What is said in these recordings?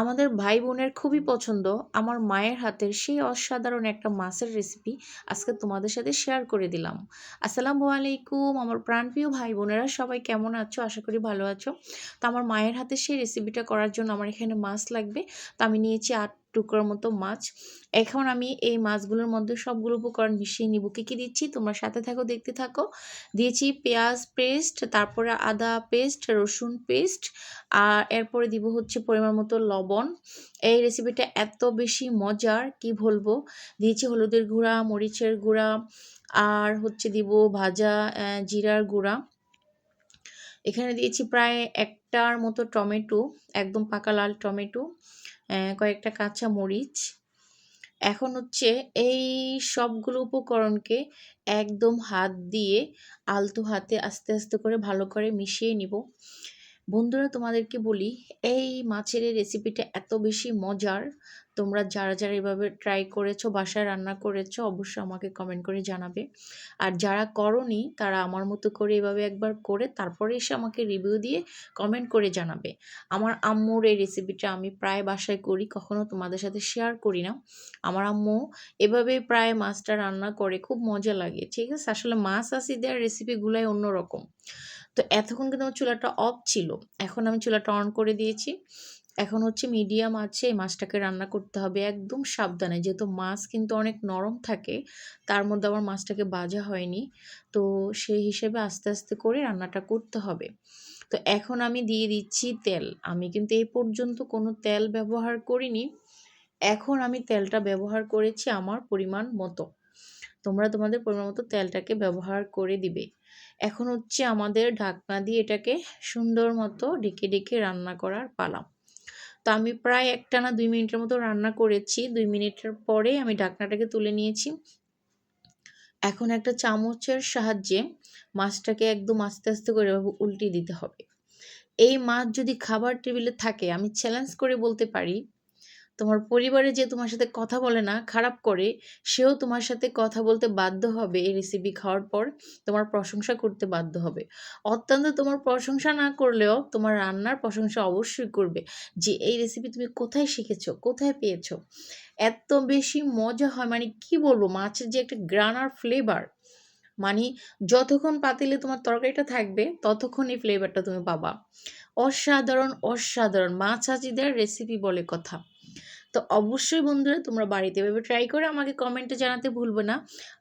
আমাদের ভাই বোনের খুবই পছন্দ। আমার মায়ের হাতের সেই অসাধারণ একটা মাছের রেসিপি আজকে তোমাদের সাথে শেয়ার করে দিলাম। আসসালামু আলাইকুম, আমার প্রাণপ্রিয় ভাই বোনেরা, সবাই কেমন আছো? আশা করি ভালো আছো। তো আমার মায়ের হাতে সেই রেসিপিটা করার জন্য আমার এখানে মাছ লাগবে। তো আমি নিয়েছি আট টুকরোর মতো মাছ। এখন আমি এই মাছগুলোর মধ্যে সবগুলো উপকরণ মিশিয়ে নিব। কী কী দিচ্ছি? তোমরা সাথে থাকো, দেখতে থাকো। দিয়েছি পেঁয়াজ পেস্ট, তারপরে আদা পেস্ট, রসুন পেস্ট, আর এরপরে দিব হচ্ছে পরিমাণ মতো লবণ। এই রেসিপিটা এত বেশি মজার, কি বলব? দিয়েছি হলুদের গুঁড়া, মরিচের গুঁড়া, আর হচ্ছে দিব ভাজা জিরার গুঁড়া। এখানে দিয়েছি প্রায় একটার মতো টমেটো, একদম পাকা লাল টমেটো। কয়েকটা কাঁচা মরিচ এখন হচ্ছে এই সবগুলো উপকরণকে একদম হাত দিয়ে আলতো হাতে আস্তে আস্তে করে ভালো করে মিশিয়ে নিব। বন্ধুরা, তোমাদেরকে বলি, এই মাছের এই রেসিপিটা এত বেশি মজার। তোমরা যারা যারা এভাবে ট্রাই করেছ, বাসায় রান্না করেছ, অবশ্যই আমাকে কমেন্ট করে জানাবে। আর যারা করনি, তারা আমার মতো করে এভাবে একবার করে তারপরে এসে আমাকে রিভিউ দিয়ে কমেন্ট করে জানাবে। আমার আম্মুর এই রেসিপিটা আমি প্রায় বাসায় করি, কখনো তোমাদের সাথে শেয়ার করি না। আমার আম্মু এভাবে প্রায় মাছটা রান্না করে, খুব মজা লাগে, ঠিক আছে? আসলে মাছ আসি দেওয়ার রেসিপিগুলোই অন্যরকম। তো এতক্ষণ কিন্তু আমার চুলাটা অফ ছিল। এখন আমি চুলাটা অন করে দিয়েছি। এখন হচ্ছে মিডিয়াম আছে, এই মাছটাকে রান্না করতে হবে একদম সাবধানে। যেহেতু মাছ কিন্তু অনেক নরম থাকে, তার মধ্যে আমার মাছটাকে বাজা হয়নি। তো সেই হিসেবে আস্তে আস্তে করে রান্নাটা করতে হবে। তো এখন আমি দিয়ে দিচ্ছি তেল। আমি কিন্তু এই পর্যন্ত কোনো তেল ব্যবহার করিনি। এখন আমি তেলটা ব্যবহার করেছি আমার পরিমাণ মতো। তোমরা তোমাদের পরিমাণ মতো তেলটাকে ব্যবহার করে দিবে। এখন হচ্ছে আমাদের ঢাকনা দিয়ে এটাকে সুন্দর মতো ডেকে ডেকে রান্না করার পালা। তো আমি প্রায় একটা না দুই মিনিটের মতো রান্না করেছি, দুই মিনিটের পরে আমি ঢাকনাটাকে তুলে নিয়েছি। এখন একটা চামচের সাহায্যে মাছটাকে একদম আস্তে আস্তে করে উল্টে দিতে হবে। এই মাছ যদি খাবার টেবিলে থাকে, আমি চ্যালেঞ্জ করে বলতে পারি তোমার পরিবারে যে তোমার সাথে কথা বলে না, খারাপ করে, সেও তোমার সাথে কথা বলতে বাধ্য হবে এই রেসিপি খাওয়ার পর, তোমার প্রশংসা করতে বাধ্য হবে। অত্যন্ত তোমার প্রশংসা না করলেও তোমার রান্নার প্রশংসা অবশ্যই করবে যে, এই রেসিপি তুমি কোথায় শিখেছো, কোথায় পেয়েছ? এত বেশি মজা হয় মানে কি বলব, মাছের যে একটা গ্রানার ফ্লেভার মানে যতক্ষণ পাতিলে তোমার তরকারিটা থাকবে, ততক্ষণ এই ফ্লেভারটা তুমি পাবা। অসাধারণ অসাধারণ মাছ হাজিদের রেসিপি বলে কথা। তো অবশ্যই বন্ধুরা তোমরা বাড়িতে এভাবে ট্রাই করে আমাকে কমেন্টে জানাতে ভুলবে না।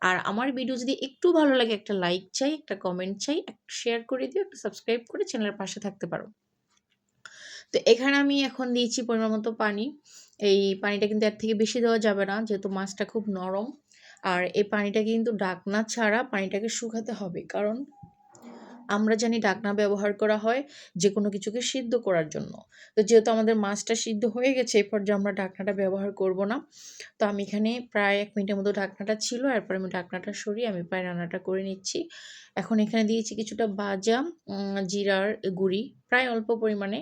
আর আমার ভিডিও যদি একটু ভালো লাগে, একটা লাইক চাই, একটা কমেন্ট চাই, একটা শেয়ার করে দিও, একটা সাবস্ক্রাইব করে চ্যানেলের পাশে থাকতে পারো। তো এখানে আমি এখন দিয়েছি পরিমাণ মতো পানি। এই পানিটা কিন্তু এর থেকে বেশি দেওয়া যাবে না, যেহেতু মাছটা খুব নরম। আর এই পানিটা কিন্তু ডাকনা ছাড়া পানিটাকে শুকাতে হবে। কারণ আমরা জানি ডাকনা ব্যবহার করা হয় যে কোনো কিছুকে সিদ্ধ করার জন্য। তো যেহেতু আমাদের মাছটা সিদ্ধ হয়ে গেছে এরপর যে আমরা ঢাকনাটা ব্যবহার করব না। তো আমি এখানে প্রায় এক মিনিটের মতো ঢাকনাটা ছিল, এরপর আমি ঢাকনাটা সরিয়ে আমি প্রায় রান্নাটা করে নিচ্ছি। এখন এখানে দিয়েছি কিছুটা বাজা জিরার গুঁড়ি, প্রায় অল্প পরিমাণে।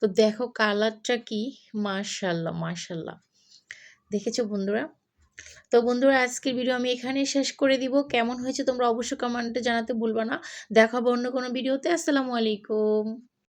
তো দেখো কালারটা কি, মাশাল্লাহ মাশাল্লাহ। দেখেছ বন্ধুরা? তো বন্ধুরা, আজকের ভিডিও আমি এখানেই শেষ করে দিব। কেমন হয়েছে তোমরা অবশ্যই কমেন্টে জানাতে ভুলবা না। দেখাবো অন্য কোনো ভিডিওতে আসসালামু আলাইকুম।